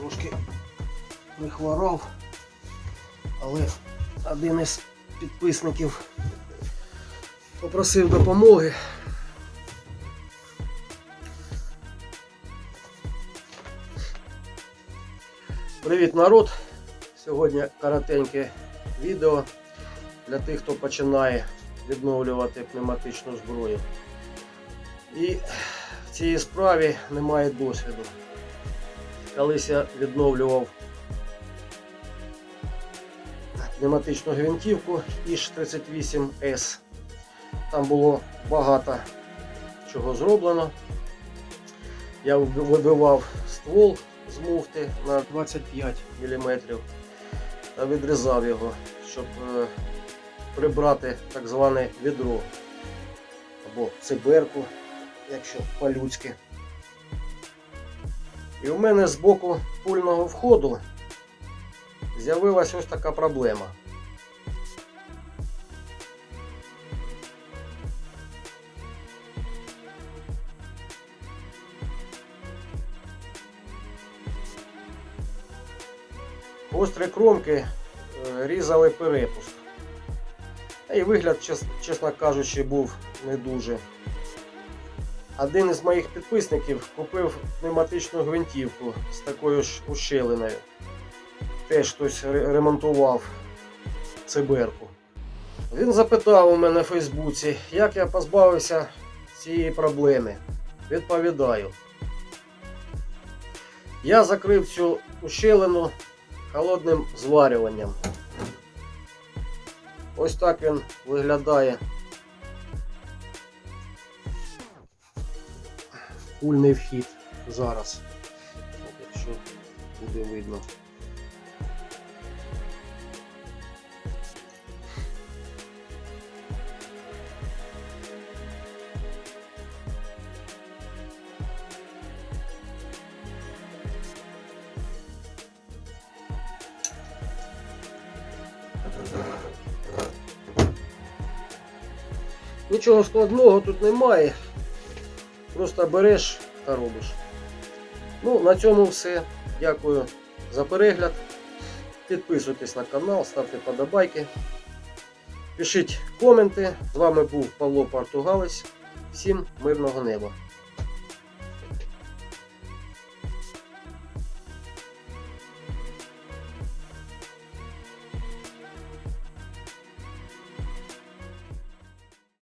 трошки не хворав, але один із підписників попросив допомоги. Привіт, народ! Сьогодні коротеньке відео для тих, хто починає відновлювати пневматичну зброю. І в цій справі немає досвіду. Колись я відновлював пневматичну гвинтівку Іж-38С. Там було багато чого зроблено. Я вибивав ствол з муфти на 25 мм та відрізав його, щоб е, прибрати так зване відро або циберку, якщо по-людськи. І у мене з боку пульного входу з'явилася ось така проблема. Гострі кромки е, різали перепуск. І вигляд, чесно кажучи, був не дуже. Один із моїх підписників купив пневматичну гвинтівку з такою ж ущелиною. Теж хтось ремонтував циберку. Він запитав у мене в Фейсбуці, як я позбавився цієї проблеми. Відповідаю. Я закрив цю ущелину холодним зварюванням. Ось так він виглядає. Пульний вхід зараз. Якщо буде видно. Нічого складного тут немає. Просто береш та робиш. Ну, на цьому все. Дякую за перегляд. Підписуйтесь на канал, ставте подобайки. Пишіть коменти. З вами був Павло Португалець. Всім мирного неба.